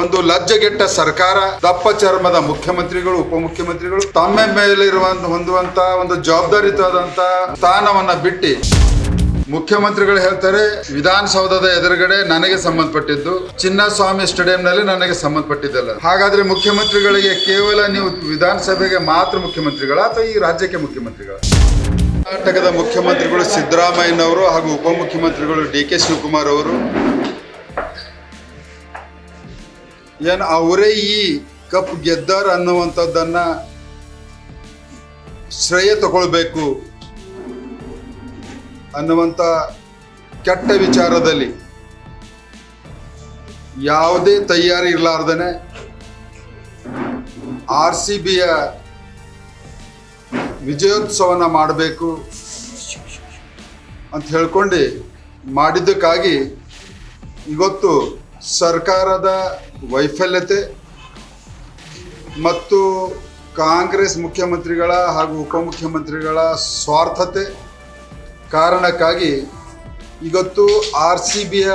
ಒಂದು ಲಜ್ಜೆಗೆಟ್ಟ ಸರ್ಕಾರ, ದಪ್ಪ ಚರ್ಮದ ಮುಖ್ಯಮಂತ್ರಿಗಳು, ಉಪಮುಖ್ಯಮಂತ್ರಿಗಳು ತಮ್ಮ ಮೇಲಿರುವ ಹೊಂದುವಂತ ಒಂದು ಜವಾಬ್ದಾರಿತವಾದಂತ ಸ್ಥಾನವನ್ನ ಬಿಟ್ಟು ಮುಖ್ಯಮಂತ್ರಿಗಳು ಹೇಳ್ತಾರೆ, ವಿಧಾನಸೌಧದ ಎದುರುಗಡೆ ನನಗೆ ಸಂಬಂಧಪಟ್ಟಿದ್ದು, ಚಿನ್ನಸ್ವಾಮಿ ಸ್ಟೇಡಿಯಂನಲ್ಲಿ ನನಗೆ ಸಂಬಂಧಪಟ್ಟಿದ್ದಲ್ಲ. ಹಾಗಾದ್ರೆ ಮುಖ್ಯಮಂತ್ರಿಗಳಿಗೆ ಕೇವಲ ನೀವು ವಿಧಾನಸಭೆಗೆ ಮಾತ್ರ ಮುಖ್ಯಮಂತ್ರಿಗಳ ಅಥವಾ ಈ ರಾಜ್ಯಕ್ಕೆ ಮುಖ್ಯಮಂತ್ರಿಗಳ? ಕರ್ನಾಟಕದ ಮುಖ್ಯಮಂತ್ರಿಗಳು ಸಿದ್ದರಾಮಯ್ಯನವರು ಹಾಗೂ ಉಪಮುಖ್ಯಮಂತ್ರಿಗಳು ಡಿ ಕೆ ಶಿವಕುಮಾರ್ ಅವರು ಏನು ಅವರೇ ಈ ಕಪ್ ಗೆದ್ದಾರ ಅನ್ನುವಂಥದ್ದನ್ನು ಶ್ರೇಯ ತಗೊಳ್ಬೇಕು ಅನ್ನುವಂಥ ಕೆಟ್ಟ ವಿಚಾರದಲ್ಲಿ ಯಾವುದೇ ತಯಾರಿ ಇರಲಾರ್ದನೆ ಆರ್ ಸಿ ಬಿಯ ವಿಜಯೋತ್ಸವನ ಮಾಡಬೇಕು ಅಂತ ಹೇಳ್ಕೊಂಡು ಮಾಡಿದ್ದಕ್ಕಾಗಿ ಇವತ್ತು ಸರ್ಕಾರದ ವೈಫಲ್ಯತೆ ಮತ್ತು ಕಾಂಗ್ರೆಸ್ ಮುಖ್ಯಮಂತ್ರಿಗಳ ಹಾಗೂ ಉಪಮುಖ್ಯಮಂತ್ರಿಗಳ ಸ್ವಾರ್ಥತೆ ಕಾರಣಕ್ಕಾಗಿ ಇವತ್ತು ಆರ್ ಸಿ ಬಿಯ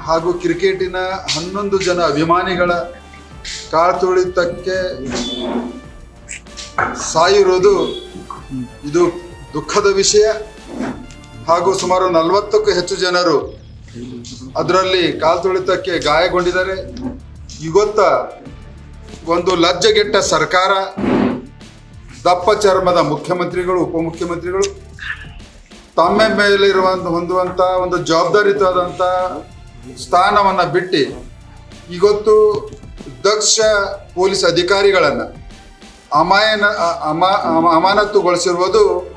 ಹಾಗೂ ಕ್ರಿಕೆಟಿನ ಹನ್ನೊಂದು ಜನ ಅಭಿಮಾನಿಗಳ ಕಾಳ್ತುಳಿತಕ್ಕೆ ಸಾಯಿರೋದು ಇದು ದುಃಖದ ವಿಷಯ ಹಾಗೂ ಸುಮಾರು ನಲವತ್ತಕ್ಕೂ ಹೆಚ್ಚು ಜನರು ಅದರಲ್ಲಿ ಕಾಲ್ತುಳಿತಕ್ಕೆ ಗಾಯಗೊಂಡಿದ್ದಾರೆ. ಇವತ್ತ ಒಂದು ಲಜ್ಜೆಗೆಟ್ಟ ಸರ್ಕಾರ, ದಪ್ಪ ಚರ್ಮದ ಮುಖ್ಯಮಂತ್ರಿಗಳು, ಉಪಮುಖ್ಯಮಂತ್ರಿಗಳು, ತಮ್ಮ ಮೇಲಿರುವ ಹೊಂದುವಂತ ಒಂದು ಜವಾಬ್ದಾರಿತವಾದಂಥ ಸ್ಥಾನವನ್ನ ಬಿಟ್ಟು ಇವತ್ತು ದಕ್ಷ ಪೊಲೀಸ್ ಅಧಿಕಾರಿಗಳನ್ನು ಅಮಾಯನ ಅಮ- ಅಮಾನತುಗೊಳಿಸಿರುವುದು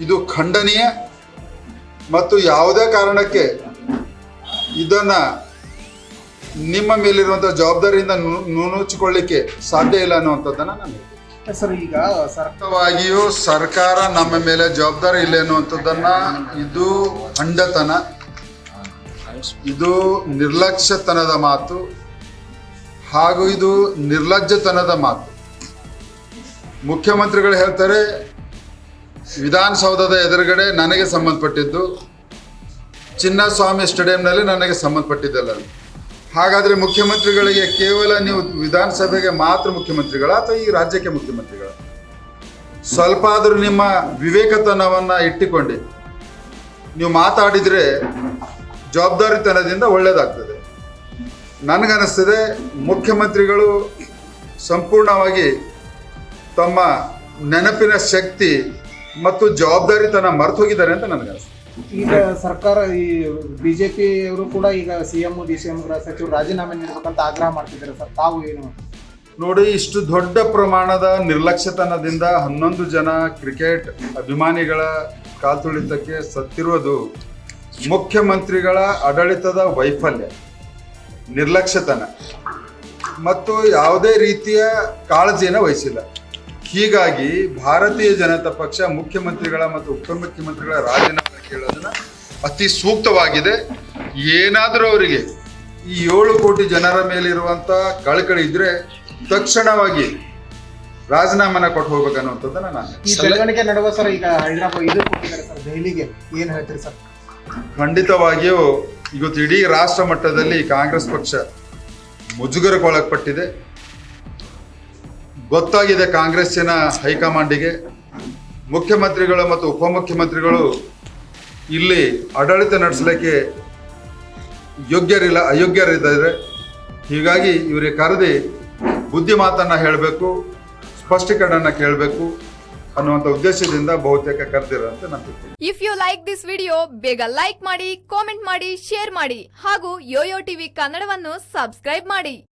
ಇದು ಖಂಡನೀಯ ಮತ್ತು ಯಾವುದೇ ಕಾರಣಕ್ಕೆ ಇದನ್ನ ನಿಮ್ಮ ಮೇಲಿರುವಂಥ ಜವಾಬ್ದಾರಿಯಿಂದ ನು- ನುಣುಚಿಕೊಳ್ಳಿಕ್ಕೆ ಸಾಧ್ಯ ಇಲ್ಲ ಅನ್ನುವಂಥದ್ದನ್ನು ನಾನು. ಸರ್ ಈಗ ಸರ್ಕಾರ ಸರ್ಕಾರ ನಮ್ಮ ಮೇಲೆ ಜವಾಬ್ದಾರಿ ಇಲ್ಲ ಅನ್ನುವಂಥದ್ದನ್ನ ಇದು ಅಂಡತನ. ಇದು ನಿರ್ಲಕ್ಷ್ಯತನದ ಮಾತು. ಹಾಗೂ ಇದು ನಿರ್ಲಜ್ಜತನದ ಮಾತು. ಮುಖ್ಯಮಂತ್ರಿಗಳು ಹೇಳ್ತಾರೆ ವಿಧಾನಸೌಧದ ಎದುರುಗಡೆ ನನಗೆ ಸಂಬಂಧಪಟ್ಟಿದ್ದು ಚಿನ್ನಸ್ವಾಮಿ ಸ್ಟೇಡಿಯಂನಲ್ಲಿ ನನಗೆ ಸಂಬಂಧಪಟ್ಟಿದ್ದಲ್ಲ. ಹಾಗಾದರೆ ಮುಖ್ಯಮಂತ್ರಿಗಳಿಗೆ ಕೇವಲ ನೀವು ವಿಧಾನಸಭೆಗೆ ಮಾತ್ರ ಮುಖ್ಯಮಂತ್ರಿಗಳ ಅಥವಾ ಈ ರಾಜ್ಯಕ್ಕೆ ಮುಖ್ಯಮಂತ್ರಿಗಳ? ಸ್ವಲ್ಪ ಆದರೂ ನಿಮ್ಮ ವಿವೇಕತನವನ್ನು ಇಟ್ಟುಕೊಂಡು. ನೀವು ಮಾತಾಡಿದರೆ ಜವಾಬ್ದಾರಿತನದಿಂದ ಒಳ್ಳೇದಾಗ್ತದೆ. ನನಗನ್ನಿಸ್ತದೆ ಮುಖ್ಯಮಂತ್ರಿಗಳು ಸಂಪೂರ್ಣವಾಗಿ ತಮ್ಮ ನೆನಪಿನ ಶಕ್ತಿ ಮತ್ತು ಜವಾಬ್ದಾರಿತನ ಮರೆತು ಹೋಗಿದ್ದಾರೆ ಅಂತ ನನಗನ್ನಿಸ್ತದೆ. ಈಗ ಸರ್ಕಾರ ಈ ಬಿಜೆಪಿ ಅವರು ಕೂಡ ಈಗ ಸಿಎಂ ಡಿ ಸಿ ಎಂ ಸಚಿವರು ರಾಜೀನಾಮೆ ನೀಡಬೇಕಂತ ಆಗ್ರಹ ಮಾಡ್ತಿದ್ದಾರೆ ಸರ್. ತಾವು ಏನು ನೋಡಿ, ಇಷ್ಟು ದೊಡ್ಡ ಪ್ರಮಾಣದ ನಿರ್ಲಕ್ಷ್ಯತನದಿಂದ ಹನ್ನೊಂದು ಜನ ಕ್ರಿಕೆಟ್ ಅಭಿಮಾನಿಗಳ ಕಾಲ್ತುಳಿತಕ್ಕೆ ಸತ್ತಿರೋದು ಮುಖ್ಯಮಂತ್ರಿಗಳ ಆಡಳಿತದ ವೈಫಲ್ಯ, ನಿರ್ಲಕ್ಷ್ಯತನ. ಮತ್ತು ಯಾವುದೇ ರೀತಿಯ ಕಾಳಜಿಯನ್ನು ವಹಿಸಿಲ್ಲ. ಹೀಗಾಗಿ ಭಾರತೀಯ ಜನತಾ ಪಕ್ಷ ಮುಖ್ಯಮಂತ್ರಿಗಳ ಮತ್ತು ಉಪಮುಖ್ಯಮಂತ್ರಿಗಳ ರಾಜೀನಾಮೆ ಕೇಳೋದನ್ನ ಅತಿ ಸೂಕ್ತವಾಗಿದೆ. ಏನಾದರೂ ಅವರಿಗೆ ಈ ಏಳು ಕೋಟಿ ಜನರ ಮೇಲಿರುವಂತ ಕಳಕಳಿ ಇದ್ರೆ ತಕ್ಷಣವಾಗಿ ರಾಜೀನಾಮೆನ ಕೊಟ್ಟು ಹೋಗ್ಬೇಕನ್ನುವಂಥದ್ದನ್ನ ನಾನು ಈ ಬೆಳವಣಿಗೆ ನಡುವ ಸರ್ ಈಗ ಹೈದರಾಬಾದ್ ಇದು ಕೊಟ್ಟಿದ್ದಾರೆ ಸರ್ ದೆಹಲಿಗೆ ಏನು ಹೇಳ್ತೀರಿ ಸರ್? ಖಂಡಿತವಾಗಿಯೂ ಇವತ್ತು ಇಡೀ ರಾಷ್ಟ್ರ ಮಟ್ಟದಲ್ಲಿ ಕಾಂಗ್ರೆಸ್ ಪಕ್ಷ ಮುಜುಗರಕ್ಕೊಳಪಟ್ಟಿದೆ ಗೊತ್ತಾಗಿದೆ ಕಾಂಗ್ರೆಸ್ಸಿನ ಹೈಕಮಾಂಡಿಗೆ. ಮುಖ್ಯಮಂತ್ರಿಗಳು ಮತ್ತು ಉಪಮುಖ್ಯಮಂತ್ರಿಗಳು ಇಲ್ಲಿ ಆಡಳಿತ ನಡೆಸಲಿಕ್ಕೆ ಯೋಗ್ಯರಿಲ್ಲ, ಅಯೋಗ್ಯರಿದ್ದಾರೆ. ಹೀಗಾಗಿ ಇವರಿಗೆ ಕರೆದು ಬುದ್ಧಿ ಮಾತನ್ನು ಹೇಳಬೇಕು ಸ್ಪಷ್ಟೀಕರಣ ಕೇಳಬೇಕು ಅನ್ನುವಂಥ ಉದ್ದೇಶದಿಂದ ಬಹುತೇಕ ಕರೆದಿರೋ ಅಂತ ನಾನು ತಿಳ್ಕೊಂಡೆ. If you like this video ಬೇಗ ಲೈಕ್ ಮಾಡಿ ಕಾಮೆಂಟ್ ಮಾಡಿ ಶೇರ್ ಮಾಡಿ ಹಾಗೂ ಯೋಯೋ ಟಿವಿ ಕನ್ನಡವನ್ನು ಸಬ್ಸ್ಕ್ರೈಬ್ ಮಾಡಿ.